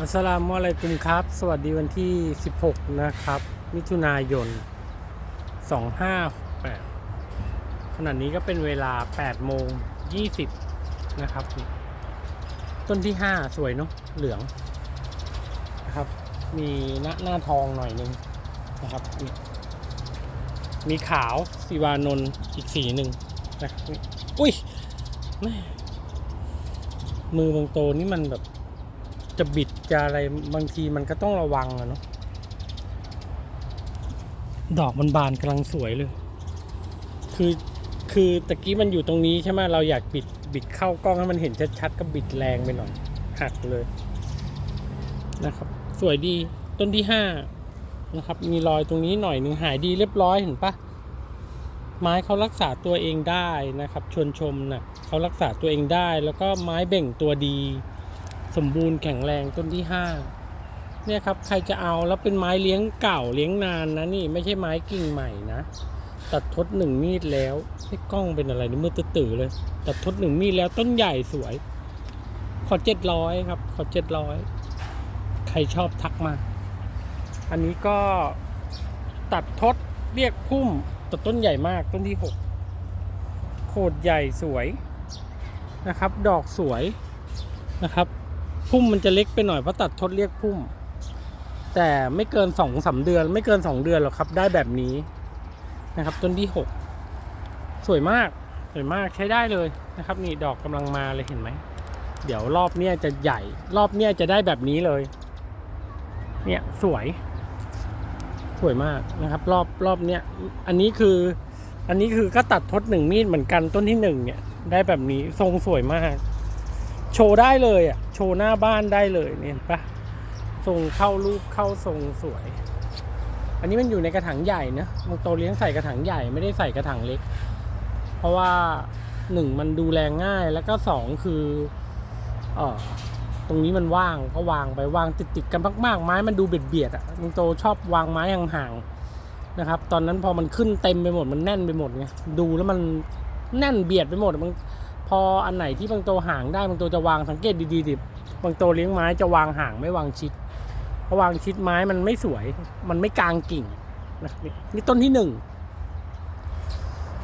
อัสสลามอะลัยกุมครับ สวัสดีวันที่ 16 นะครับ มิถุนายน 2568ขณะนี้ก็เป็นเวลา8โมง20 นะครับ ต้นที่ 5 สวยเนาะเหลืองนะครับ มีหน้าหน้าทองหน่อยนึงนะครับ มีขาวสีวานนอีกสีหนึ่งนะครับอุ้ยแม่มือบางโตนี่มันแบบ จะบิดจะอะไรบางทีมันก็ต้องระวังอะเนาะดอกมันบานกำลังสวยเลย คือคือตะกี้มันอยู่ตรงนี้ใช่ไหมเราอยากบิดบิดเข้ากล้องให้มันเห็นชัดๆก็บิดแรงไปหน่อยหักเลยนะครับ สวยดีต้นที่ห้านะครับ มีรอยตรงนี้หน่อยหนึ่งหายดีเรียบร้อยเห็นปะไม้เขารักษาตัวเองได้นะครับ ชวนชมนะเขารักษาตัวเองได้ แล้วก็ไม้เบ่งตัวดี สมบูรณ์แข็งแรงต้นที่ห้าเนี่ยครับใครจะเอาแล้วเป็นไม้เลี้ยงเก่าเลี้ยงนานนะนี่ไม่ใช่ไม้กิ่งใหม่นะ ตัดทดหนึ่งมีดแล้วให้กล้องเป็นอะไรนี่มือตื่อเลย ตัดทดหนึ่งมีดแล้วต้นใหญ่สวย ขอเจ็ดร้อยครับ ขอเจ็ดร้อยใครชอบทักมา อันนี้ก็ตัดทดเรียกพุ่มตัดต้นใหญ่มากต้นที่หกโคดใหญ่สวยนะครับ ดอกสวยนะครับ พุ่มมันจะเล็กไปหน่อยเพราะตัดทดเรียกพุ่ม แต่ไม่เกินสองสาเดือน ไม่เกินสองเดือนหรอกครับ ได้แบบนี้นะครับ ต้นที่หกสวยมากสวยมากใช้ได้เลยนะครับ นี่ดอกกำลังมาเลยเห็นไหมเดี๋ยวรอบเนี้ยจะใหญ่ รอบเนี้ยจะได้แบบนี้เลย เนี่ยสวย สวยมากนะครับ รอบรอบเนี้ยอันนี้คือ อันนี้คือก็ตัดทดหนึ่งมีดเหมือนกันต้นที่หนึ่งเนี่ย ได้แบบนี้ทรงสวยมาก โชว์ได้เลยอะ โชว์หน้าบ้านได้เลยเนี่ยเห็นปะทรงเข้ารูปเข้าทรงสวย อันนี้มันอยู่ในกระถางใหญ่นะบางโตเลี้ยงใส่กระถางใหญ่ไม่ได้ใส่กระถางเล็ก เพราะว่าหนึ่งมันดูแลง่ายแล้วก็สองคือเออตรงนี้มันว่างก็วางไปวางติดติดๆกันมากๆไม้มันดูเบียดเบียดอะบางโตชอบวางไม้ห่างๆนะครับ ตอนนั้นพอมันขึ้นเต็มไปหมดมันแน่นไปหมดไงดูแล้วมันแน่นเบียดไปหมดมัน พออันไหนที่บางตัวห่างได้บางตัวจะวางสังเกตดีๆดิบางตัวเลี้ยงไม้จะวางห่างไม่วางชิดเพราะวางชิดไม้มันไม่สวย มันไม่กลางกิ่งนะครับนี่ต้นที่หนึ่ง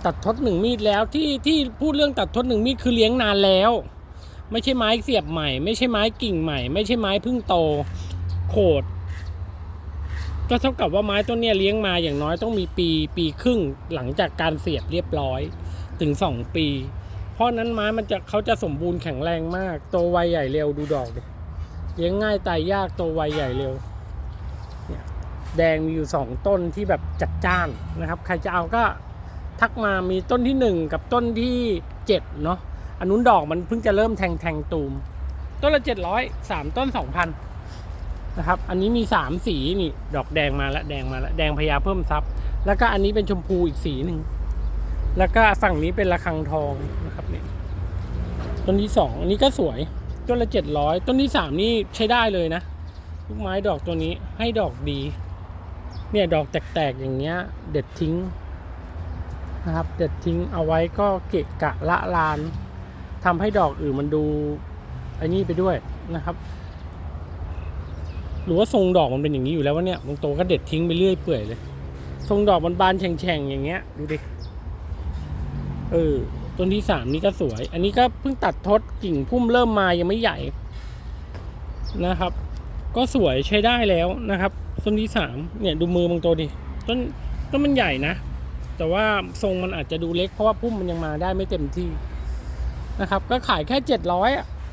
ตัดทดหนึ่งมีดแล้วที่ที่พูดเรื่องตัดทดหนึ่งมีดคือเลี้ยงนานแล้ว ไม่ใช่ไม้เสียบใหม่ ไม่ใช่ไม้กิ่งใหม่ ไม่ใช่ไม้เพึ่งโตโขดก็เท่ากับว่าไม้ต้นเนี้ยเลี้ยงมาอย่างน้อยต้องมีปีปีครึ่งหลังจากการเสียบเรียบร้อยถึงสองปี ราะนั้นไม้มันจะเขาจะสมบูรณ์แข็งแรงมากโตไวใหญ่เร็วดูดอกดิเลี้ยงง่ายตายยากโตไวใหญ่เร็วเนี่ยแดงมีอยู่สองต้นที่แบบจัดจ้านนะครับ ใครจะเอาก็ทักมามีต้นที่หนึ่งกับต้นที่เจ็ดเนาะอันนู้นดอกมันเพิ่งจะเริ่มแทงแทงตูม ต้นละเจ็ดร้อยสามต้นสองพันนะครับ อันนี้มีสามสีนี่ ดอกแดงมาล้วแดงมาล้วแดงพญาเพิ่มซับแล้วก็อันนี้เป็นชมพูอีกสีหนึ่ง แล้วก็ฝั่งนี้เป็นระฆังทองนะครับเนี่ยต้นที่สองอันนี้ก็สวยต้นละเจ็ดร้อยต้นที่สามนี่ใช้ได้เลยนะลูกไม้ดอกตัวนี้ให้ดอกดี เนี่ยดอกแตกๆอย่างเงี้ย เด็ดทิ้งนะครับ เด็ดทิ้งเอาไว้ก็เกะกะละลานทำให้ดอกอื่นมันดูไอ้นี่ไปด้วยนะครับ หรือว่าทรงดอกมันเป็นอย่างนี้อยู่แล้ววะเนี่ยบางโตก็เด็ดทิ้งไปเรื่อยเปื่อยเลย ทรงดอกมันบานแฉ่งๆอย่างเงี้ยดูดิ เออต้นที่สามนี่ก็สวย อันนี้ก็เพิ่งตัดทดกิ่งพุ่มเริ่มมายังไม่ใหญ่นะครับ ก็สวยใช้ได้แล้วนะครับ ต้นที่สามเนี่ยดูมือบางตัวดิต้นต้นมันใหญ่นะ แต่ว่าทรงมันอาจจะดูเล็กเพราะว่าพุ่มมันยังมาได้ไม่เต็มที่นะครับ ก็ขายแค่เจ็ดร้อย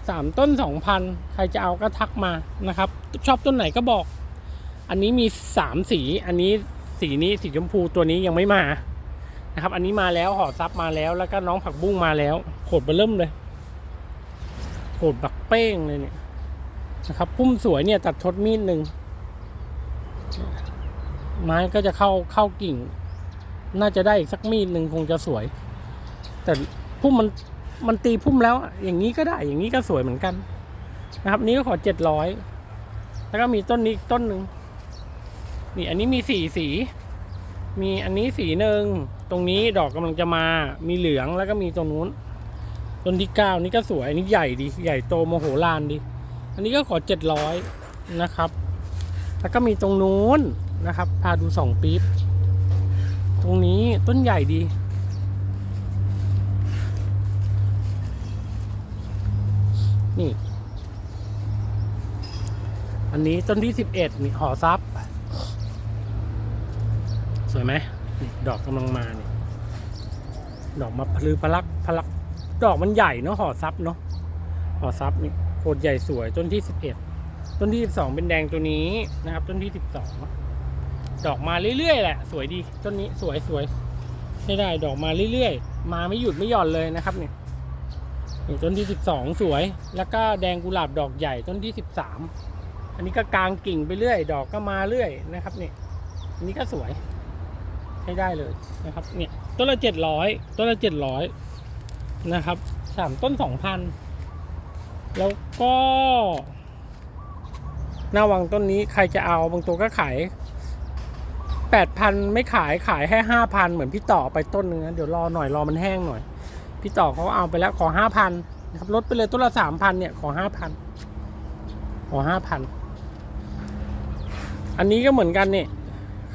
สามต้นสองพันใครจะเอาก็ทักมานะครับ ชอบต้นไหนก็บอก อันนี้มีสามสี อันนี้สีนี้สีชมพูตัวนี้ยังไม่มา นะครับ อันนี้มาแล้วห่อซับมาแล้ว แล้วก็น้องผักบุ้งมาแล้ว โขดเบเริ่มเลย โขดบักเป้งเลยเนี่ยนะครับ พุ่มสวยเนี่ยตัดทดมีดหนึ่งไม้ก็จะเข้าเข้ากิ่ง น่าจะได้อีกสักมีดหนึ่งคงจะสวย แต่พุ่มมันมันตีพุ่มแล้วอะอย่างนี้ก็ได้ อย่างนี้ก็สวยเหมือนกัน นะครับ นี้ก็ขอเจ็ดร้อยแล้วก็มีต้นนี้อีกต้นหนึ่งนี่อันนี้มีสี่สี มีอันนี้สีหนึ่ง ตรงนี้ดอกกำลังจะมามีเหลืองแล้วก็มีตรงนู้น ต้นที่เก้านี่ก็สวยอันนี้ใหญ่ดี ใหญ่โตโมโหลานดี อันนี้ก็ขอเจ็ดร้อยนะครับ แล้วก็มีตรงนู้นนะครับ พาดูสองปี๊บตรงนี้ต้นใหญ่ดีนี่อันนี้ต้นที่สิบเอ็ดนี่ห่อซับ สวยไหมนี่ดอกกำลังมา ดอกมาพลือพลักพลัก ดอกมันใหญ่เนาะห่อซับเนาะห่อซับนี่โคตรใหญ่สวยต้นที่สิบเอ็ดต้นที่สิบสองเป็นแดงตัวนี้นะครับ ต้นที่สิบสองดอกมาเรื่อยๆแหละ สวยดีต้นนี้สวยสวยใช่ได้ดอกมาเรื่อยๆ มาไม่หยุดไม่หย่อนเลยนะครับเนี่ยต้นที่สิบสองสวย แล้วก็แดงกุหลาบดอกใหญ่ต้นที่สิบสามอันนี้ก็กลางกิ่งไปเรื่อย ดอกก็มาเรื่อยนะครับเนี่ยอันนี้ก็สวยใช้ได้เลยนะครับเนี่ย ต้นละเจ็ดร้อยต้นละเจ็ดร้อยนะครับสามต้นสองพันแล้วก็หน้าวังต้นนี้ใครจะเอาบางตัวก็ขายแปดพันไม่ขายขายแค่ห้าพันเหมือนพี่ต่อไปต้นนึงนะเดี๋ยวรอหน่อยรอมันแห้งหน่อย พี่ต่อเขาเอาไปแล้วขอห้าพันนะครับลดไปเลยต้นละสามพันเนี่ยขอห้าพันขอห้าพันอันนี้ก็เหมือนกันเนี่ย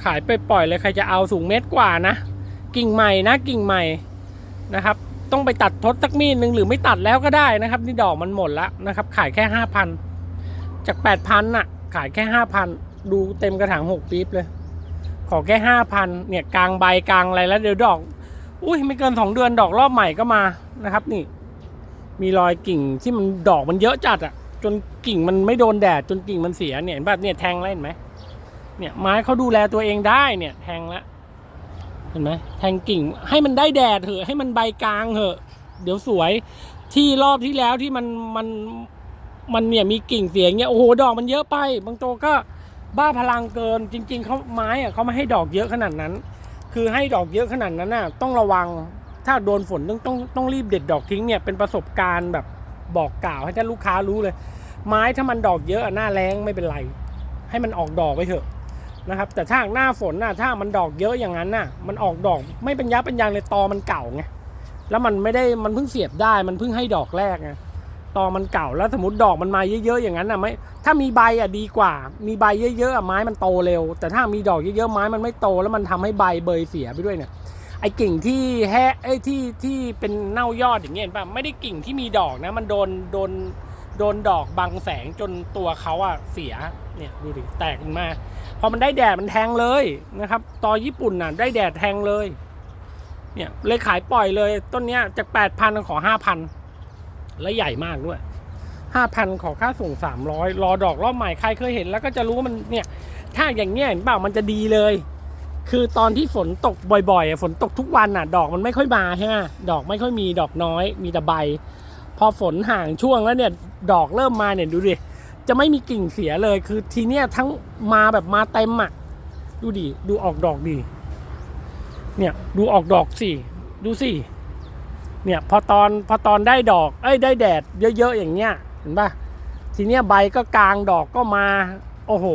ขายไปปล่อยเลยใครจะเอาสูงเมตรกว่านะ กิ่งใหม่นะกิ่งใหม่นะครับ ต้องไปตัดทดสักมีดหนึ่งหรือไม่ตัดแล้วก็ได้นะครับ นี่ดอกมันหมดแล้วนะครับ ขายแค่ห้าพันจากแปดพันน่ะ ขายแค่ห้าพันดูเต็มกระถางหกปี๊บเลย ขอแค่ห้าพันเนี่ยกลางใบกลางอะไรแล้วเดี๋ยวดอก อุ้ยไม่เกินสองเดือนดอกรอบใหม่ก็มานะครับ นี่ มีรอยกิ่งที่มันดอกมันเยอะจัดอะ่ะ จนกิ่งมันไม่โดนแดดจนกิ่งมันเสียเนี่ยเห็นเนี่ยแทงแล้วเห็นไหมเนี่ยไม้เขาดูแลตัวเองได้เนี่ยแทงแล้ว เห็นไหมแทงกิ่งให้มันได้แดดเถอะให้มันใบกลางเถอะ เดี๋ยวสวยที่รอบที่แล้วที่มันมันมันเนี่ยมีกิ่งเสียงเนี่ยโอ้โหดอกมันเยอะไป บางตัวก็บ้าพลังเกินจริง ๆเขาไม้อะเขาไม่ให้ดอกเยอะขนาดนั้น คือให้ดอกเยอะขนาดนั้นน่ะต้องระวังถ้าโดนฝนต้องต้องต้องรีบเด็ดดอกทิ้งเนี่ยเป็นประสบการณ์แบบบอกกล่าวให้ท่านลูกค้ารู้เลย ไม้ถ้ามันดอกเยอะอะหน้าแรงไม่เป็นไร ให้มันออกดอกไปเถอะ นะครับแต่ถ้าหน้าฝนน่ะถ้ามันดอกเยอะอย่างนั้นน่ะมันออกดอกไม่เป็นยับเป็นยางเลยตอมันเก่าไงแล้วมันไม่ได้มันเพิ่งเสียบได้มันเพิ่งให้ดอกแรกไงตอมันเก่าแล้วสมมติดอกมันมาเยอะๆอย่างนั้นน่ะไม่ถ้ามีใบอะดีกว่า มีใบเยอะๆอะไม้มันโตเร็ว แต่ถ้ามีดอกเยอะๆไม้มันไม่โตแล้วมันทำให้ใบเบยเสียไปด้วยเนี่ยไอ้กิ่งที่แฮะไอ้ที่ที่เป็นเน่ายอดอย่างเงี้ยป่ะไม่ได้กิ่งที่มีดอกนะมันโดนโดนโดนดอกบังแสงจนตัวเขาอะเสียเนี่ยดูดิแตกมา พอมันได้แดดมันแทงเลยนะครับ ตอญี่ปุ่นน่ะได้แดดแทงเลย เนี่ยเลยขายปล่อยเลยต้นเนี้ยจากแปดพันขอห้าพันและใหญ่มากด้วยห้าพันขอค่าส่งสามร้อยรอดอกรอบใหม่ใครเคยเห็นแล้วก็จะรู้ว่ามันเนี่ยถ้าอย่างเงี้ยเห็นเปล่ามันจะดีเลย คือตอนที่ฝนตกบ่อยๆฝนตกทุกวันน่ะ ดอกมันไม่ค่อยมาใช่ไหมดอกไม่ค่อยมีดอกน้อย มีแต่ใบ พอฝนห่างช่วงแล้วเนี่ย ดอกเริ่มมาเนี่ยดูดิ จะไม่มีกิ่งเสียเลยคือทีเนี้ยทั้งมาแบบมาเต็มอะดูดิดูออกดอกดี เนี่ยดูออกดอกสิดูสิเนี่ยพอตอนพอตอนได้ดอกเอ้ยได้แดดเยอะๆอย่างเงี้ยเห็นปะทีเนี้ยใบก็กลางดอกก็มา โอ้โห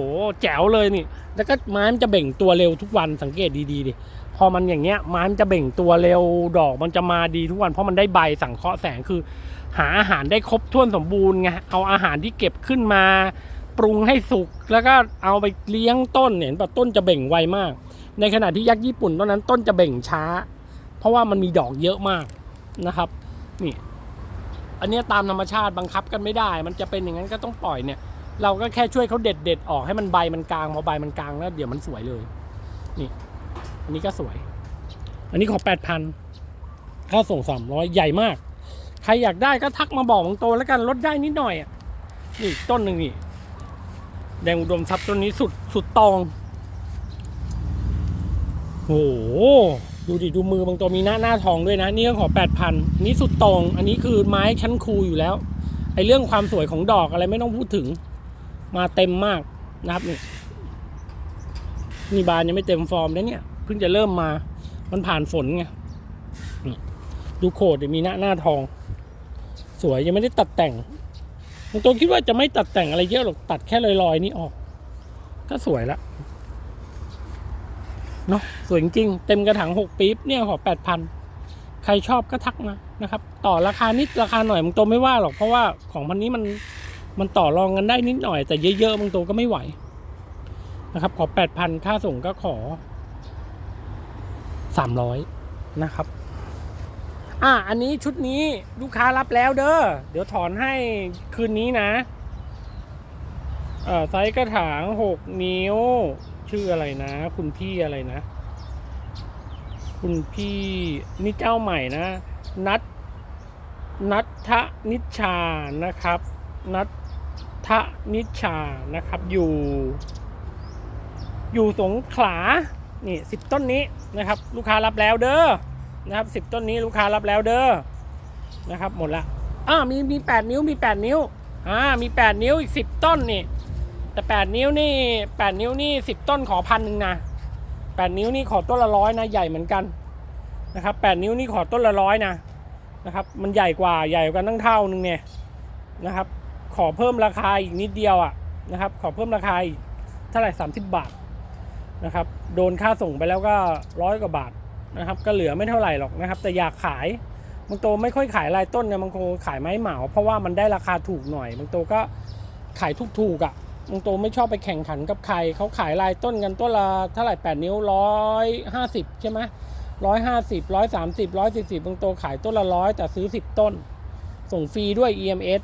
แจ๋วเลยนี่ แล้วก็ไม้มันจะเบ่งตัวเร็วทุกวันสังเกตดีๆดิพอมันอย่างเงี้ยไม้มันจะเบ่งตัวเร็วดอกมันจะมาดีทุกวัน เพราะมันได้ใบสังเคราะห์แสงคือ หาอาหารได้ครบถ้วนสมบูรณ์ไงเอาอาหารที่เก็บขึ้นมา ปรุงให้สุก แล้วก็เอาไปเลี้ยงต้นเนี่ยเห็นป่ะต้นจะเบ่งไวมาก ในขณะที่ยักษ์ญี่ปุ่นต้นนั้นต้นจะเบ่งช้า เพราะว่ามันมีดอกเยอะมากนะครับนี่อันนี้ตามธรรมชาติบังคับกันไม่ได้ มันจะเป็นอย่างนั้นก็ต้องปล่อยเนี่ย เราก็แค่ช่วยเขาเด็ดเด็ดๆออกให้มันใบมันกลางพอใบมันกลางแล้วเดี๋ยวมันสวยเลย นี่อันนี้ก็สวย อันนี้ขอแปดพันค่าส่งสามร้อยใหญ่มาก ใครอยากได้ก็ทักมาบอกของโตแล้วกันลดได้นิดหน่อยอะนี่ต้นหนึ่งนี่แดงอุดมทรัพย์ต้นนี้สุดสุดตองโอ้โหดูดิดูมือบางตัวมีหน้าหน้าทองด้วยนะ นี่ก็ขอแปดพันนี้สุดตรงอันนี้คือไม้ชั้นครูอยู่แล้วไอเรื่องความสวยของดอกอะไรไม่ต้องพูดถึง มาเต็มมากนะครับนี่นี่บานยังไม่เต็มฟอร์มนะเนี่ยเพิ่งจะเริ่มมา มันผ่านฝนไงดูโคดมีหน้าหน้าทอง สวยยังไม่ได้ตัดแต่งบางตัวคิดว่าจะไม่ตัดแต่งอะไรเยอะหรอกตัดแค่ลอยๆนี่ออก ก็สวยละเนาะสวยจริงเต็มกระถางหกปี๊บเนี่ยขอแปดพันใครชอบก็ทักมานะครับ ต่อราคานิดราคาหน่อยมันตัวไม่ว่าหรอกเพราะว่าของพันนี้มันมันต่อรองกันได้นิดหน่อย แต่เยอะๆบางตัวก็ไม่ไหวนะครับ ขอแปดพันค่าส่งก็ขอสามร้อยนะครับ อะอันนี้ชุดนี้ลูกค้ารับแล้วเด้อ เดี๋ยวถอนให้คืนนี้นะเอ่อไซส์กระถางหกนิ้ว ชื่ออะไรนะ คุณพี่อะไรนะ คุณพี่นี่เจ้าใหม่นะ นัทนัททนิชชานะครับ นัททนิชชานะครับอยู่ อยู่สงขลา นี่สิบต้นนี้นะครับ ลูกค้ารับแล้วเด้อ นะครับสิบต้นนี้ลูกค้ารับแล้วเด้อนะครับหมดละอ่ามีมีแปดนิ้วมีแปดนิ้วอ่ามีแปดนิ้วอีกสิบต้นนี่แต่แปดนิ้วนี่แปดนิ้วนี่สิบต้นขอพันหนึ่งนะแปดนิ้วนี่ขอต้นละร้อยนะใหญ่เหมือนกันนะครับแปดนิ้วนี่ขอต้นละร้อยนะนะครับมันใหญ่กว่าใหญ่กว่าตั้งเท่านึงเนี่ยนะครับ ขอเพิ่มราคาอีกนิดเดียวอะนะครับ ขอเพิ่มราคาอีกเท่าไหร่สามสิบบาทนะครับ โดนค่าส่งไปแล้วก็ร้อยกว่าบาท นะครับก็เหลือไม่เท่าไหร่หรอกนะครับ แต่อยากขายบางโตไม่ค่อยขายรายต้นเนี่ยบางโตขายไม้เหมา เพราะว่ามันได้ราคาถูกหน่อยบางโตก็ขายถูกๆอะบางโตไม่ชอบไปแข่งขันกับใครเขาขายรายต้นกันต้นละเท่าไหร่แปดนิ้วร้อยห้าสิบใช่ไหมร้อยห้าสิบร้อยสามสิบร้อยสี่สิบบางตัวขายต้นละร้อยแต่ซื้อสิบต้น ส่งฟรีด้วย EMS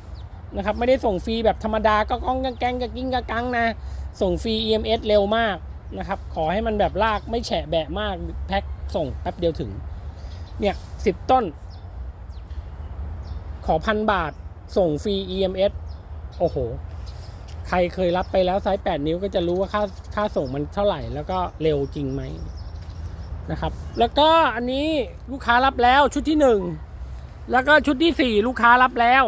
นะครับไม่ได้ส่งฟรีแบบธรรมดาก็ก้องกังแกงกะกิ้งกะกังนะ ส่งฟรี EMS เร็วมากนะครับขอให้มันแบบลากไม่แฉะแบะมากแพ็ค ส่งแป๊บเดียวถึง เนี่ยสิบต้น ขอพันบาท ส่งฟรี EMS โอ้โห ใครเคยรับไปแล้วไซส์ 8 นิ้วก็จะรู้ว่าค่าค่าส่งมันเท่าไหร่ แล้วก็เร็วจริงไหมนะครับ แล้วก็อันนี้ลูกค้ารับแล้วชุดที่หนึ่งแล้วก็ชุดที่สี่ลูกค้ารับแล้ว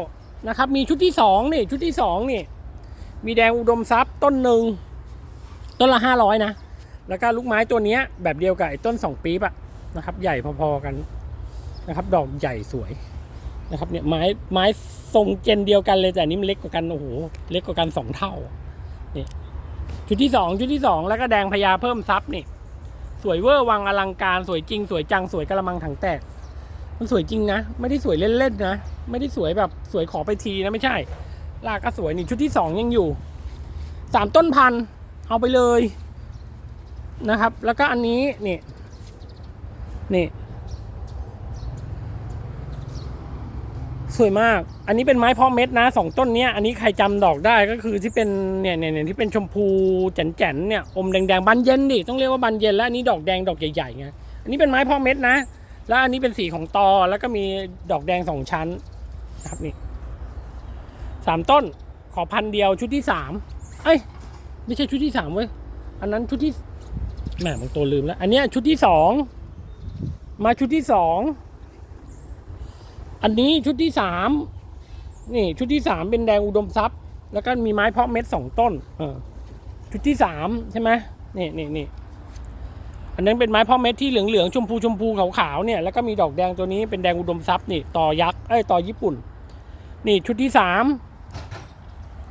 นะครับ มีชุดที่สองนี่ชุดที่สองนี่มีแดงอุดมทรัพย์ต้นหนึ่งต้นละห้าร้อยนะ แล้วก็ลูกไม้ตัวนี้แบบเดียวกับไอ้ต้นสองปี๊บอะนะครับ ใหญ่พอๆกันนะครับ ดอกใหญ่สวยนะครับเนี่ยไม้ไม้ทรงเจนเดียวกันเลยแต่อันนี้มันเล็กกว่ากันโอ้โหเล็กกว่ากันสองเท่านี่ชุดที่สองชุดที่สองแล้วก็แดงพญาเพิ่มทรัพย์นี่สวยเวอร์วังอลังการสวยจริง สวยจังสวยกระมังถังแตกมันสวยจริงนะ ไม่ได้สวยเล่นๆนะ ไม่ได้สวยแบบสวยขอไปทีนะไม่ใช่ลากก็สวยนี่ชุดที่สองยังอยู่สามต้นพันเอาไปเลย นะครับ แล้วก็อันนี้นี่นี่สวยมาก อันนี้เป็นไม้พาะเม็ดนะสองต้นเนี้ย อันนี้ใครจำดอกได้ก็คือที่เป็นเนี่ยเนี่ยเนี่ยที่เป็นชมพูแจ๋นๆเนี่ยอมแดงๆบานเย็นดิต้องเรียกว่าบานเย็นแล้วอันนี้ดอกแดงดอกใหญ่ๆไงอันนี้เป็นไม้พาะเม็ดนะ แล้วอันนี้เป็นสีของตอแล้วก็มีดอกแดงสองชั้นนะครับนี่สามต้นขอพันเดียวชุดที่สามเอ้ยไม่ใช่ชุดที่สามเว้ยอันนั้นชุดที่ แหมบางตัวลืมแล้ว อันเนี้ยชุดที่สองมาชุดที่สองอันนี้ชุดที่สามนี่ชุดที่สามเป็นแดงอุดมทรัพย์ แล้วก็มีไม้เพาะเม็ดสองต้นเออชุดที่สามใช่ไหมนี่นี่นี่อันนั้นเป็นไม้เพาะเม็ดที่เหลืองเหลืองๆชมพูชมพูขาวขาวๆเนี่ยแล้วก็มีดอกแดงตัวนี้เป็นแดงอุดมทรัพย์นี่ต่อยักษ์เอ้ยต่อญี่ปุ่น นี่ชุดที่สาม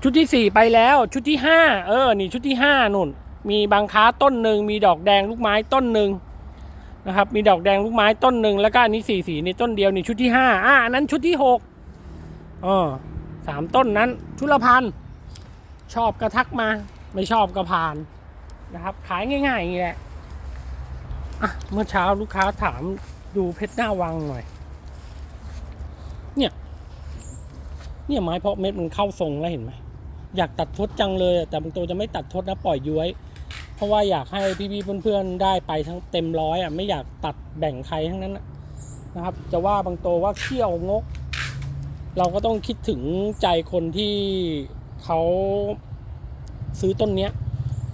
ชุดที่สี่ไปแล้ว ชุดที่ห้าเออ นี่ชุดที่ห้านุ่น มีบางค้าต้นหนึ่งมีดอกแดงลูกไม้ต้นหนึ่งนะครับ มีดอกแดงลูกไม้ต้นหนึ่งแล้วก็อันนี้สี่สีนี่ต้นเดียวนี่ชุดที่ห้าอะอันนั้นชุดที่หกอ๋อสามต้นนั้น ชุดละพันชอบกระทักมา ไม่ชอบก็ผ่านนะครับ ขายง่ายๆอย่างนี้แหละอะเมื่อเช้าลูกค้าถามดูเพชรหน้าวังหน่อย เนี่ย เนี่ยไม้เพาะเม็ดมันเข้าทรงแล้วเห็นไหมอยากตัดทดจังเลย แต่บางตัวจะไม่ตัดทดนะปล่อยย้วย เพราะว่าอยากให้พี่ๆเพื่อนๆได้ไปทั้งเต็มร้อยอะไม่อยากตัดแบ่งใครทั้งนั้นนะครับ จะว่าบางโตวว่าเขี้ยวงก เราก็ต้องคิดถึงใจคนที่เขาซื้อต้นเนี้ย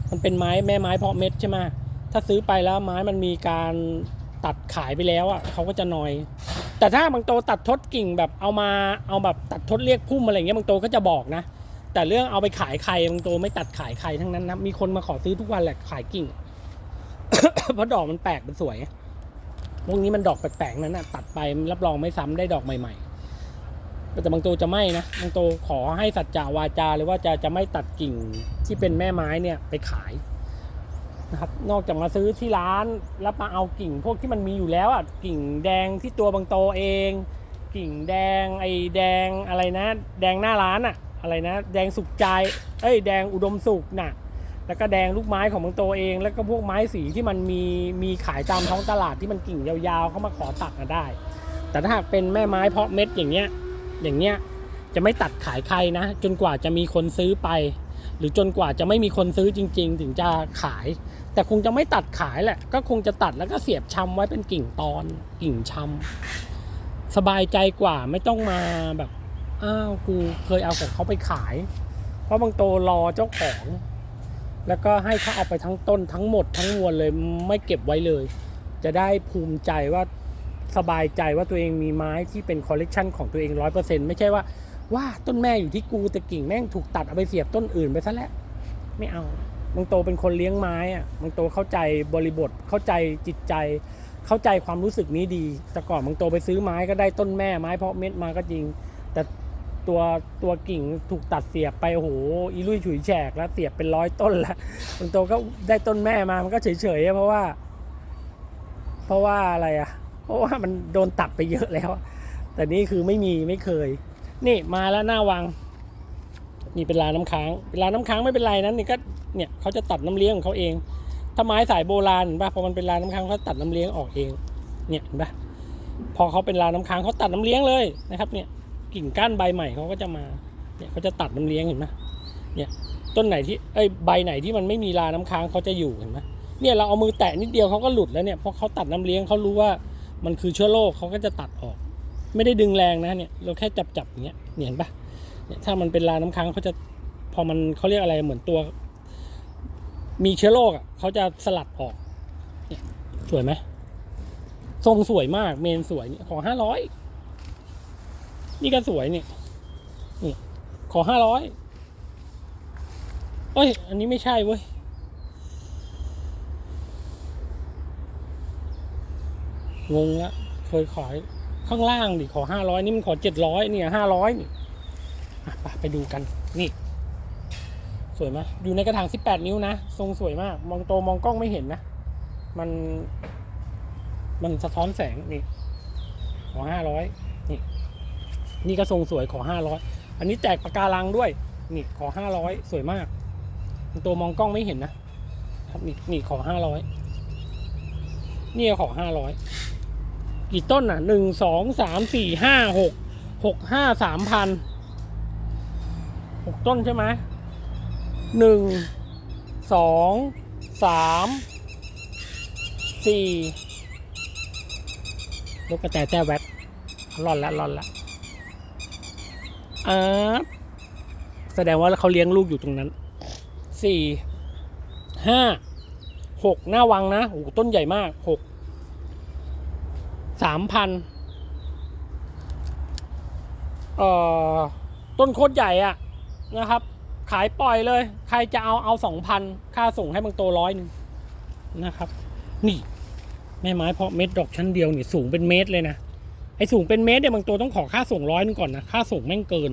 มันเป็นไม้แม่ไม้เพาะเม็ดใช่ไหมถ้าซื้อไปแล้วไม้มันมีการตัดขายไปแล้วอะเขาก็จะนอย แต่ถ้าบางโตตัดทดกิ่งแบบเอามาเอาแบบตัดทดเรียกพุ่มอะไรเงี้ยบางโตก็จะบอกนะ แต่เรื่องเอาไปขายใครบางตัวไม่ตัดขายใครทั้งนั้นนะมีคนมาขอซื้อทุกวันแหละขายกิ่ง เพราะดอกมันแปลกมันสวยพวกนี้มันดอกแปลกๆนั้นนะตัดไปรับรองไม่ซ้ำได้ดอกใหม่ๆแต่บางตัวจะไม่นะบางตัวขอให้สัจจาวาจาเลยว่าจะจะไม่ตัดกิ่งที่เป็นแม่ไม้เนี่ยไปขายนะครับนอกจากมาซื้อที่ร้านแล้วมาเอากิ่งพวกที่มันมีอยู่แล้วอะกิ่งแดงที่ตัวบางโตเอง กิ่งแดงไอ้แดงอะไรนะ แดงหน้าร้านอะ อะไรนะ แดงสุกใจเอ้ยแดงอุดมสุกน่ะแล้วก็แดงลูกไม้ของบางโตเอง แล้วก็พวกไม้สีที่มันมีมีขายตามท้องตลาดที่มันกิ่งยาวๆเข้ามาขอตัดมาได้ แต่ถ้าหากเป็นแม่ไม้เพาะเม็ดอย่างเงี้ยอย่างเงี้ยจะไม่ตัดขายใครนะ จนกว่าจะมีคนซื้อไป หรือจนกว่าจะไม่มีคนซื้อจริง ๆ ถึงจะขาย แต่คงจะไม่ตัดขายแหละ ก็คงจะตัดแล้วก็เสียบชำไว้เป็นกิ่งตอน กิ่งชำสบายใจกว่าไม่ต้องมาแบบ อ้าวกูเคยเอาของเขาไปขาย เพราะบางโตรอเจ้าของ แล้วก็ให้เขาเอาไปทั้งต้นทั้งหมดทั้งมวลเลยไม่เก็บไว้เลย จะได้ภูมิใจว่าสบายใจว่าตัวเองมีไม้ที่เป็นคอลเลกชันของตัวเองร้อยเปอร์เซ็นต์ไม่ใช่ว่าว่าต้นแม่อยู่ที่กูแต่กิ่งแม่งถูกตัดเอาไปเสียบต้นอื่นไปซะแล้วไม่เอาบางโตเป็นคนเลี้ยงไม้อะบางโตเข้าใจบริบทเข้าใจจิตใจ เข้าใจความรู้สึกนี้ดี แต่ก่อนบางโตไปซื้อไม้ก็ได้ต้นแม่ไม้เพาะเม็ดมาก็จริง แต่ ตัวตัวกิ่งถูกตัดเสียบไปโอ้โหอีลุยฉุยแฉกแล้วเสียบเป็นร้อยต้นแล้วบางโตก็ได้ต้นแม่มามันก็เฉยๆอะเพราะว่า เพราะว่าอะไรอะเพราะว่ามันโดนตัดไปเยอะแล้ว แต่นี่คือไม่มีไม่เคย นี่มาแล้วหน้าวังนี่เป็นลาน้ำค้างเป็นลาน้ำค้างไม่เป็นไรนั้นนี่ก็เนี่ยเขาจะตัดน้ำเลี้ยงของเขาเองถ้าไม้สายโบราณเห็นปะพอมันเป็นลาน้ำค้างเขาตัดน้ำเลี้ยงออกเอง เนี่ยเห็นป่ะพอเขาเป็นลาน้ำค้างเขาตัดน้ำเลี้ยงเลยนะครับ เนี่ย กิ่งก้านใบใหม่เขาก็จะมา เนี่ยเขาจะตัดน้ำเลี้ยงเห็นไหมเนี่ยต้นไหนที่เอ้ยใบไหนที่มันไม่มีลาน้ำค้างเขาจะอยู่เห็นไหมเนี่ยเราเอามือแตะนิดเดียวเขาก็หลุดแล้วเนี่ยเพราะเขาตัดน้ำเลี้ยงเขารู้ว่ามันคือเชื้อโรคเขาก็จะตัดออก ไม่ได้ดึงแรงนะเนี่ยเราแค่จับจับอย่างเงี้ยเห็นปะเนี่ยถ้ามันเป็นลาน้ำค้างเขาจะพอมันเขาเรียกอะไรเหมือนตัว มีเชื้อโรคอะเขาจะสลัดออกเนี่ยสวยไหมทรงสวยมากเมนสวยนี่ขอห้าร้อย นี่ก็สวยนี่นี่ขอห้าร้อยเอ้ย อันนี้ไม่ใช่เว้ยงงละเคยขายข้างล่างดิขอห้าร้อยนี่มันขอเจ็ดร้อยเนี่ยห้าร้อยนี่ไปไปดูกันนี่ สวยไหมอยู่ในกระถางสิบแปดนิ้วนะ ทรงสวยมาก มองโตมองกล้องไม่เห็นนะ มัน มันสะท้อนแสงนี่ขอห้าร้อย นี่ก็ทรงสวยขอห้าร้อยอันนี้แตกปะการังด้วย นี่ขอห้าร้อยสวยมากมองโตมองกล้องไม่เห็นนะ ครับนี่นี่ขอห้าร้อยนี่ขอห้าร้อยกี่ต้นอะหนึ่งสองสามสี่ห้าหกหกห้าสามพันหกต้นใช่ไหมหนึ่งสองสามสี่ลูกกระแตแต้แวดร่อนล้วร่อนล้ว อาแสดงว่าเขาเลี้ยงลูกอยู่ตรงนั้นสี่ห้าหกหน้าวังนะโอ้ต้นใหญ่มากหกสามพันเอ่อต้นโคตรใหญ่อะนะครับ ขายปล่อยเลย ใครจะเอาเอาสองพันค่าส่งให้บางโตร้อยหนึ่งนะครับ นี่ แม่ไม้เพาะเม็ดดอกชั้นเดียวนี่สูงเป็นเมตรเลยนะ ไอ้สูงเป็นเมตรเนี่ยบางตัวต้องขอค่าส่งร้อยนึงก่อนนะค่าส่งแม่งเกิน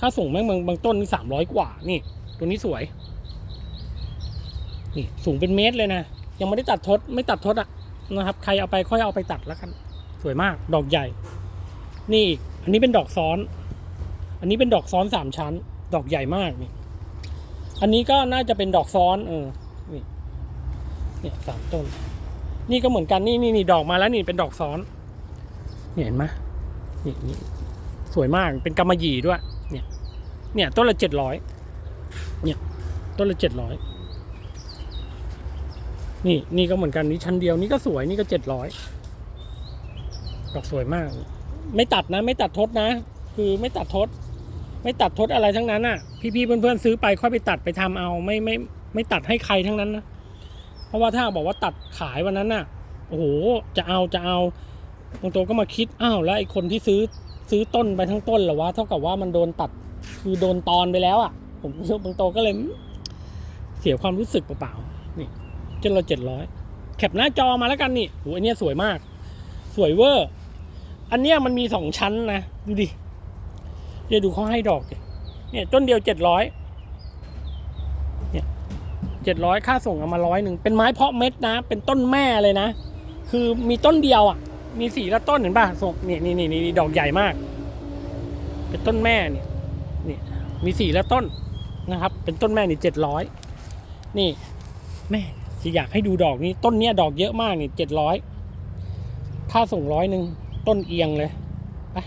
ค่าส่งแม่งบางบางต้นนี่สามร้อยกว่านี่ ตัวนี้สวย นี่สูงเป็นเมตรเลยนะยังไม่ได้ตัดทดไม่ตัดทดอะนะครับ ใครเอาไปค่อยเอาไปตัดแล้วกัน สวยมากดอกใหญ่ นี่อีกอันนี้เป็นดอกซ้อน อันนี้เป็นดอกซ้อนสามชั้น ดอกใหญ่มากนี่ อันนี้ก็น่าจะเป็นดอกซ้อน เออนี่เนี่ยสามต้น นี่ก็เหมือนกันนี่นี่นี่ดอกมาแล้วนี่เป็นดอกซ้อน เนี่ยเห็นไหมนี่นี่สวยมากเป็นกำมะหยี่ด้วย เนี่ย เนี่ยต้นละเจ็ดร้อยเนี่ยต้นละเจ็ดร้อยนี่นี่ก็เหมือนกันนี่ชั้นเดียวนี่ก็สวยนี่ก็เจ็ดร้อยดอกสวยมาก ไม่ตัดนะ ไม่ตัดทดนะ คือไม่ตัดทด ไม่ตัดทดอะไรทั้งนั้นอะ พี่ๆเพื่อนๆซื้อไปค่อยไปตัดไปทำเอาไม่ไม่ไม่ตัดให้ใครทั้งนั้นนะเพราะว่าถ้าบอกว่าตัดขายวันนั้นน่ะโอ้โหจะเอาจะเอา บางตัวก็มาคิดอ้าวแล้วไอ้คนที่ซื้อซื้อต้นไปทั้งต้นเหรอวะเท่ากับว่ามันโดนตัดคือโดนตอนไปแล้วอะ ผมบางตัวก็เลยเสียความรู้สึกเปล่าๆนี่เจ็ดร้อยเจ็ดร้อยแคปหน้าจอมาแล้วกันนี่โอ้อันเนี้ยสวยมาก สวยเวอร์ อันเนี้ยมันมีสองชั้นนะดูดิเดี๋ยวดูเขาให้ดอกเนี่ยต้นเดียวเจ็ดร้อยเนี่ยเจ็ดร้อยค่าส่งเอามาร้อยหนึ่งเป็นไม้เพาะเม็ดนะ เป็นต้นแม่เลยนะ คือมีต้นเดียวอะ มีสี่ละต้นเห็นป่ะส่งเนี่ยนี่นี่นี่ดอกใหญ่มาก เป็นต้นแม่เนี่ยนี่มีสี่ล้วต้นนะครับ เป็นต้นแม่นี่เจ็ดร้อยนี่แม่จะอยากให้ดูดอกนี้ต้นเนี้ยดอกเยอะมากนี่เจ็ดร้อยค่าส่งร้อยหนึ่งต้นเอียงเลยไป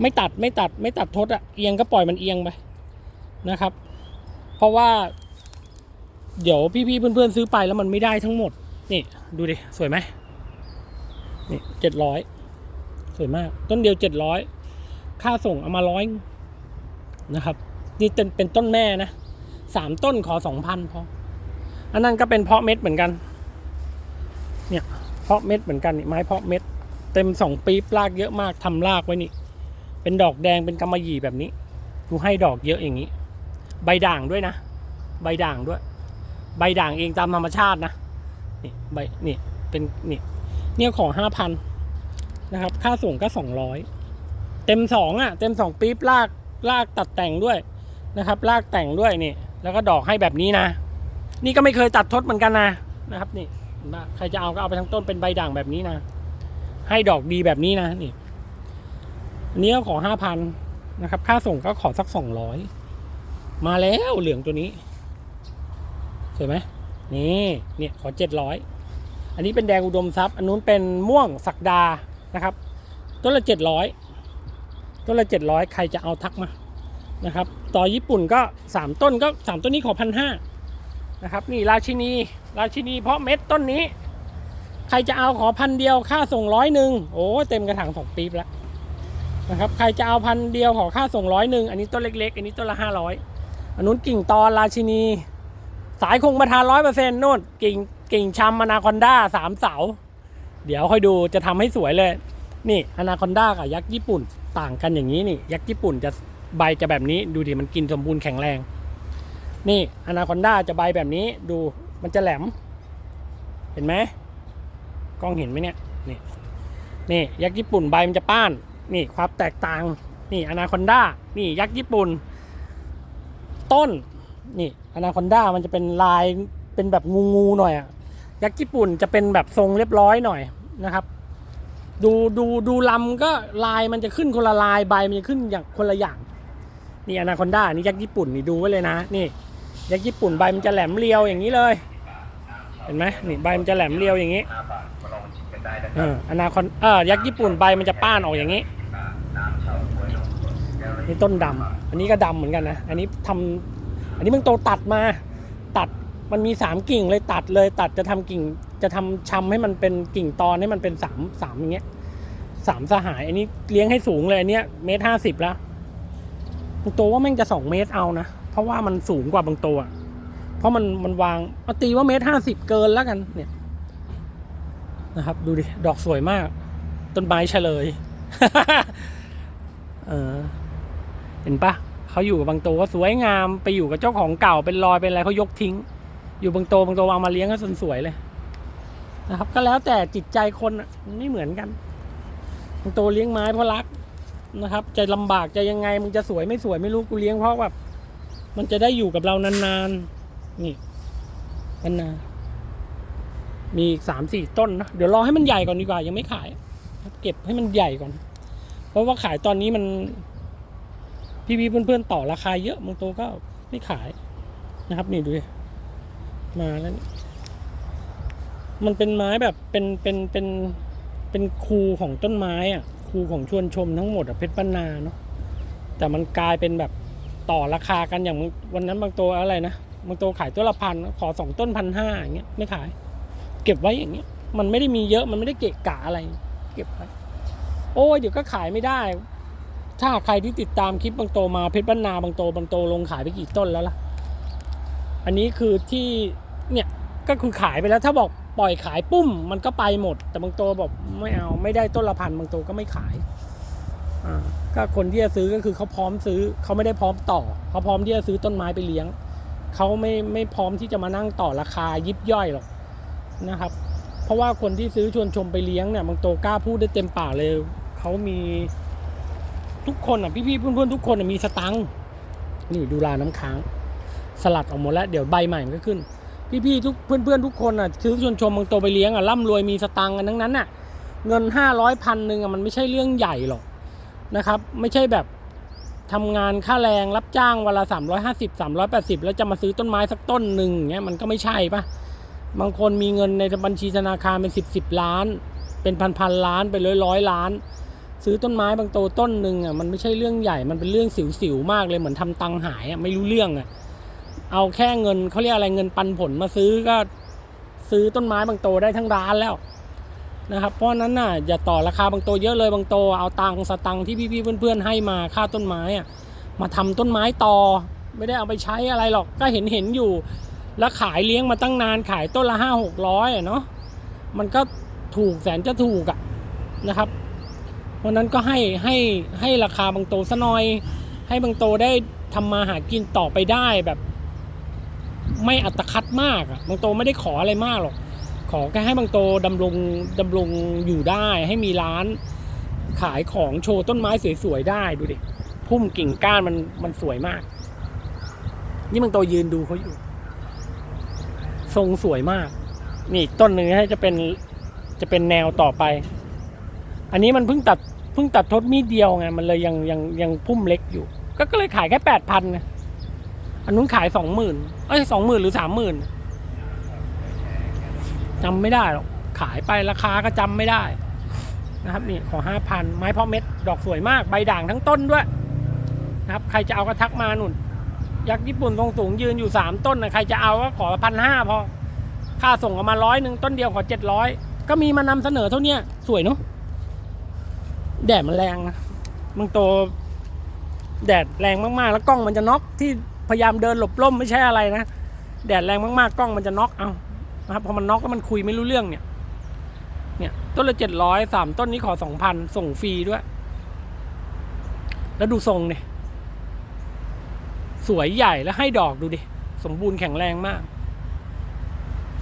ไม่ตัดไม่ตัดไม่ตัดทดอะเอียงก็ปล่อยมันเอียงไปนะครับ เพราะว่า เดี๋ยวพี่ๆเพื่อนๆซื้อไปแล้วมันไม่ได้ทั้งหมด นี่ดูดิสวยไหม นี่เจ็ดร้อยสวยมาก ต้นเดียวเจ็ดร้อยค่าส่งเอามาร้อยนะครับ นี่เป็นเป็นต้นแม่นะสามต้นขอสองพันพออันนั้นก็เป็นเพาะเม็ดเหมือนกัน เนี่ยเพาะเม็ดเหมือนกันนี่ไม้เพาะเม็ด เต็มสองปี๊บรากเยอะมากทำรากไว้นี่ เป็นดอกแดงเป็นกำมะหยี่แบบนี้ดูให้ดอกเยอะอย่างนี้ ใบด่างด้วยนะ ใบด่างด้วย ใบด่างเองตามธรรมชาตินะนี่ใบนี่เป็นนี่ เนี่ยขอห้าพันนะครับ ค่าส่งก็สองร้อยเต็มสองอะ เต็มสองปี๊บลากลากตัดแต่งด้วยนะครับ ลากแต่งด้วยนี่ แล้วก็ดอกให้แบบนี้นะ นี่ก็ไม่เคยตัดทดเหมือนกันนะนะครับ นี่ใครจะเอาก็เอาไปทั้งต้นเป็นใบด่างแบบนี้นะ ให้ดอกดีแบบนี้นะนี่อันนี้ก็ขอห้าพันนะครับ ค่าส่งก็ขอสักสองร้อยมาแล้วเหลืองตัวนี้สวยไหมนี่เนี่ยขอเจ็ดร้อย อันนี้เป็นแดงอุดมทรัพย์ อันนู้นเป็นม่วงสักดานะครับต้นละเจ็ดร้อยต้นละเจ็ดร้อยใครจะเอาทักมานะครับ ต่อญี่ปุ่นก็สามต้นก็สามต้นนี้ขอพันห้านะครับนี่ราชินี ราชินีเพราะเม็ดต้นนี้ ใครจะเอาขอพันเดียวค่าส่งร้อยหนึ่งโอ้เต็มกระถางสองปีบแล้วนะครับใครจะเอาพันเดียวขอค่าส่งร้อยหนึ่งอันนี้ต้นเล็กๆ อันนี้ต้นละห้าร้อยอันนู้นกิ่งตอนราชินี สายคงประทานร้อยเปอร์เซ็นต์นู่นกิ่ง กิ่งชำอนาคอนด้าสามเสา เดี๋ยวค่อยดูจะทำให้สวยเลย นี่อนาคอนด้ากับยักษ์ญี่ปุ่นต่างกันอย่างนี้นี่ ยักษ์ญี่ปุ่นจะใบจะแบบนี้ดูดิมันกินสมบูรณ์แข็งแรง นี่อนาคอนด้าจะใบแบบนี้ดูมันจะแหลม เห็นไหมกล้องเห็นไหมเนี่ยนี่นี่ยักษ์ญี่ปุ่นใบมันจะป้าน นี่ความแตกต่าง นี่อนาคอนด้านี่ยักษ์ญี่ปุ่น ต้น นี่อนาคอนด้ามันจะเป็นลายเป็นแบบงูงูหน่อยอะ ยักษ์ญี่ปุ่นจะเป็นแบบทรงเรียบร้อยหน่อยนะครับ ดูดูดูลำก็ลายมันจะขึ้นคนละลายใบมันจะขึ้นอย่างคนละอย่างนี่อนาคอนด้านี่ยักษ์ญี่ปุ่นนี่ดูไว้เลยนะนี่ยักษ์ญี่ปุ่นใบมันจะแหลมเรียวอย่างนี้เลย เห็นไหมนี่ใบมันจะแหลมเรียวอย่างนี้เอออนาคอนเออยักษ์ญี่ปุ่นใบมันจะป้านออกอย่างนี้นี่ต้นดำอันนี้ก็ดำเหมือนกันนะ อันนี้ทำอันนี้มึงโตตัดมา ตัด มันมีสามกิ่งเลยตัดเลยตัดจะทำกิ่งจะทำชำให้มันเป็นกิ่งตอนให้มันเป็นสามสามอย่างเงี้ยสามสหายอันนี้เลี้ยงให้สูงเลยอันเนี้ยเมตรห้าสิบแล้วบางตัวว่าแม่งจะสองเมตรเอานะเพราะว่ามันสูงกว่าบางตัวอะเพราะมันมันวางเอาตีว่าเมตรห้าสิบเกินแล้วกันเนี่ยนะครับ ดูดิดอกสวยมาก ต้นไม้เฉลยเออเห็นปะเขาอยู่กับบางตัวสวยงามไปอยู่กับเจ้าของเก่าเป็นรอยเป็นอะไรเขายกทิ้ง อยู่บางตัวบางตัวเอามาเลี้ยงก็สนสวยเลย นะครับ ก็แล้วแต่จิตใจคนอะไม่เหมือนกันบางตัวเลี้ยงไม้เพราะรักนะครับจะลำบากจะยังไงมึงจะสวยไม่สวยไม่รู้กูเลี้ยงเพราะแบบมันจะได้อยู่กับเรานานๆนี่นานๆมีอีกสามสี่ต้นนะเดี๋ยวรอให้มันใหญ่ก่อนดีกว่ายังไม่ขาย เก็บให้มันใหญ่ก่อน เพราะว่าขายตอนนี้มันพี่ๆเพื่อนๆต่อราคาเยอะบางตัวก็ไม่ขายนะครับ นี่ดูดิ มาแล้วมันเป็นไม้แบบเป็นเป็นเป็นเป็นคูของต้นไม้อะคูของชวนชมทั้งหมดอะเพชรบ้านนาเนาะแต่มันกลายเป็นแบบต่อราคากันอย่างวันนั้นบางตัวอะไรนะบางตัวขายตัวละพันขอสองต้นพันห้าอย่างเงี้ยไม่ขาย เก็บไว้อย่างเงี้ย มันไม่ได้มีเยอะมันไม่ได้เกะกะอะไร เก็บไว้โอ้ยเดี๋ยวก็ขายไม่ได้ ถ้าใครที่ติดตามคลิปบางโตมาเพชรบ้านนาบางโตบางโตลงขายไปกี่ต้นแล้วล่ะ อันนี้คือที่ เนี่ยก็คือขายไปแล้วถ้าบอกปล่อยขายปุ้มมันก็ไปหมด แต่บางโตบอกไม่เอาไม่ได้ต้นละพันบางโตก็ไม่ขายก็คนที่จะซื้อก็คือเขาพร้อมซื้อเขาไม่ได้พร้อมต่อเขาพร้อมที่จะซื้อต้นไม้ไปเลี้ยงเขาไม่ไม่พร้อมที่จะมานั่งต่อราคายิบย่อยหรอกนะครับ เพราะว่าคนที่ซื้อชวนชมไปเลี้ยงเนี่ยบางโตกล้าพูดได้เต็มปากเลยเขามีทุกคนอะพี่ๆเพื่อนๆทุกคนมีสตังค์นี่ดูลาน้ำค้าง สลัดออกหมดแล้ว เดี๋ยวใบใหม่มันก็ขึ้น พี่ๆทุกเพื่อนๆทุกคนอะซื้อชวนชมบางตัวไปเลี้ยงอะร่ำรวยมีสตังค์กันทั้งนั้นอะเงินห้าร้อยพันหนึ่งอะมันไม่ใช่เรื่องใหญ่หรอกนะครับ ไม่ใช่แบบทำงานค่าแรงรับจ้างวันละ350 380แปดสิบแล้วจะมาซื้อต้นไม้สักต้นหนึ่งอย่างเงี้ยมันก็ไม่ใช่ปะบางคนมีเงินในบัญชีธนาคารเป็น10 10ล้าน เป็นพันพันล้านไปร้อยร้อยล้าน ซื้อต้นไม้บางโตต้นหนึ่งอะมันไม่ใช่เรื่องใหญ่มันเป็นเรื่องสิวๆมากเลยเหมือนทำตังค์หายอะไม่รู้เรื่องอะ เอาแค่เงินเขาเรียกอะไรเงินปันผลมาซื้อก็ซื้อต้นไม้บางโตได้ทั้งร้านแล้วนะครับเพราะนั้นน่ะอย่าต่อราคาบางโตเยอะเลยบางโตเอาตังค์สตังค์ที่พี่ๆเพื่อนๆให้มาค่าต้นไม้อะมาทำต้นไม้ต่อ ไม่ได้เอาไปใช้อะไรหรอกก็เห็นเห็นอยู่ แล้วขายเลี้ยงมาตั้งนานขายต้นละห้าหกร้อยเนาะมันก็ถูกแสนจะถูกอะนะครับเพราะนั้นก็ให้ให้ให้ราคาบางโตซะหน่อย ให้บางโตได้ทำมาหากินต่อไปได้แบบ ไม่อัตคัดมากอะบางโตไม่ได้ขออะไรมากหรอก ขอแค่ให้บางโตดำรงดำรงอยู่ได้ ให้มีร้านขายของโชว์ต้นไม้สวยๆได้ดูดิพุ่มกิ่งก้านมันมันสวยมาก นี่บางโตยืนดูเขาอยู่ ทรงสวยมาก นี่ต้นหนึ่งให้จะเป็นจะเป็นแนวต่อไป อันนี้มันเพิ่งตัดเพิ่งตัดทดมีดเดียวไงมันเลยยังยังยังพุ่มเล็กอยู่ ก็ก็เลยขายแค่แปดพันนะ อันนู้นขายสองหมื่นเอ้ยสองหมื่นหรือสามหมื่นจำไม่ได้หรอก ขายไปราคาก็จำไม่ได้นะครับนี่ขอห้าพันไม้เพาะเม็ดดอกสวยมากใบด่างทั้งต้นด้วยนะครับใครจะเอาก็ทักมาหนุนยักษ์ญี่ปุ่นทรงสูงยืนอยู่สามต้นนะใครจะเอาก็ขอพันห้าพอค่าส่งเอามาร้อยหนึ่งต้นเดียวขอเจ็ดร้อยก็มีมานำเสนอเท่าเนี้ยสวยเนาะแดดมันแรงนะบางโตวแดดแรงมากๆ แล้วกล้องมันจะน็อกที่ พยายามเดินหลบร่มไม่ใช่อะไรนะ แดดแรงมากๆกล้องมันจะน็อกเอานะครับพอมันน็อกแล้วมันคุยไม่รู้เรื่องเนี่ย เนี่ยต้นละเจ็ดร้อยสามต้นนี้ขอสองพันส่งฟรีด้วย แล้วดูทรงเนี่ยสวยใหญ่แล้วให้ดอกดูดิ สมบูรณ์แข็งแรงมาก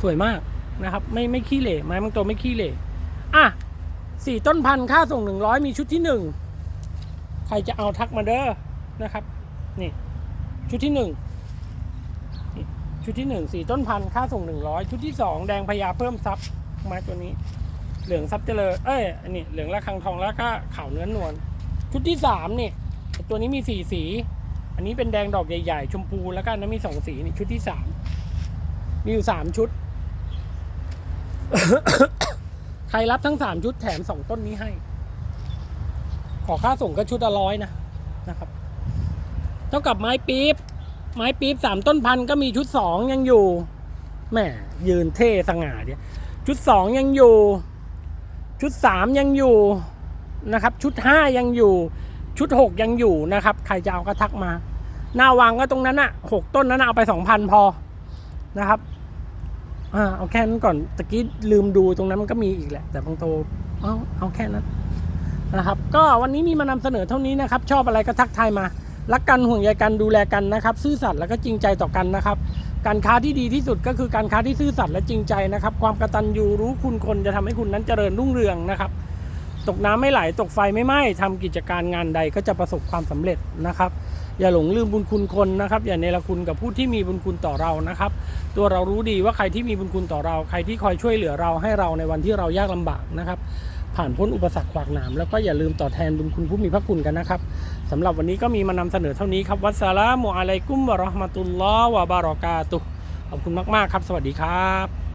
สวยมากนะครับ ไม่ไม่ขี้เหร่ไม้บางตัวไม่ขี้เหร่อะสี่ต้นพันธุ์ค่าส่งหนึ่งร้อยมีชุดที่หนึ่ง ใครจะเอาทักมาเด้อนะครับ นี่ ชุดที่หนึ่งชุดที่หนึ่งสี่ต้นพันธุ์ค่าส่งหนึ่งร้อยชุดที่สองแดงพญาเพิ่มซับม้ตัวนี้ เหลืองซับเจริญเอ้ยอันนี้เหลืองระคังทองแล้วก็ขาวเนื้อนวลชุดที่สามนี่ตัวนี้มีสี่สี อันนี้เป็นแดงดอกใหญ่ๆ ชมพูแล้วก็อันนั้นมีสองสีนี่ชุดที่สามมีอยู่สามชุด ใครรับทั้งสามชุดแถมสองต้นนี้ให้ ขอค่าส่งก็ชุดละร้อยนะนะครับ เท่ากับไม้ปี๊บ ไม้ปี๊บสามต้นพันก็มีชุดสองยังอยู่แม่ยืนเท่สง่าเดียชุดสองยังอยู่ ชุดสามยังอยู่นะครับ ชุดห้ายังอยู่ ชุดหกยังอยู่นะครับ ใครจะเอาก็ทักมา หน้าวางก็ตรงนั้นอะหกต้นนั้นเอาไปสองพันพอนะครับอ่าเอาแค่นั้นก่อนตะกี้ลืมดูตรงนั้นมันก็มีอีกแหละ แต่บางโตเอาเอาแค่นั้นนะครับ ก็วันนี้มีมานำเสนอเท่านี้นะครับ ชอบอะไรก็ทักทายมา รักกันห่วงใยกันดูแลกันนะครับ ซื่อสัตย์แล้วก็จริงใจต่อกันนะครับ การค้าที่ดีที่สุดก็คือการค้าที่ซื่อสัตย์และจริงใจนะครับ ความกระตัญญูรู้คุณคนจะทำให้คุณนั้นเจริญรุ่งเรืองนะครับ ตกน้ำไม่ไหลตกไฟไม่ไหม้ทำกิจการงานใดก็จะประสบความสำเร็จนะครับอย่าหลงลืมบุญคุณคนนะครับอย่าเนรคุณกับผู้ที่มีบุญคุณต่อเรานะครับ ตัวเรารู้ดีว่าใครที่มีบุญคุณต่อเรา ใครที่คอยช่วยเหลือเราให้เราในวันที่เรายากลำบากนะครับ ผ่านพ้นอุปสรรคขวากหนามแล้วก็อย่าลืมตอแทนบุญคุณผู้มีพระคุณกันนะครับ สำหรับวันนี้ก็มีมานำเสนอเท่านี้ครับ วัสสลามุอะลัยกุมวะราะห์มะตุลลอฮ์วะบารอกาตุขอบคุณมาก ๆ ครับ สวัสดีครับ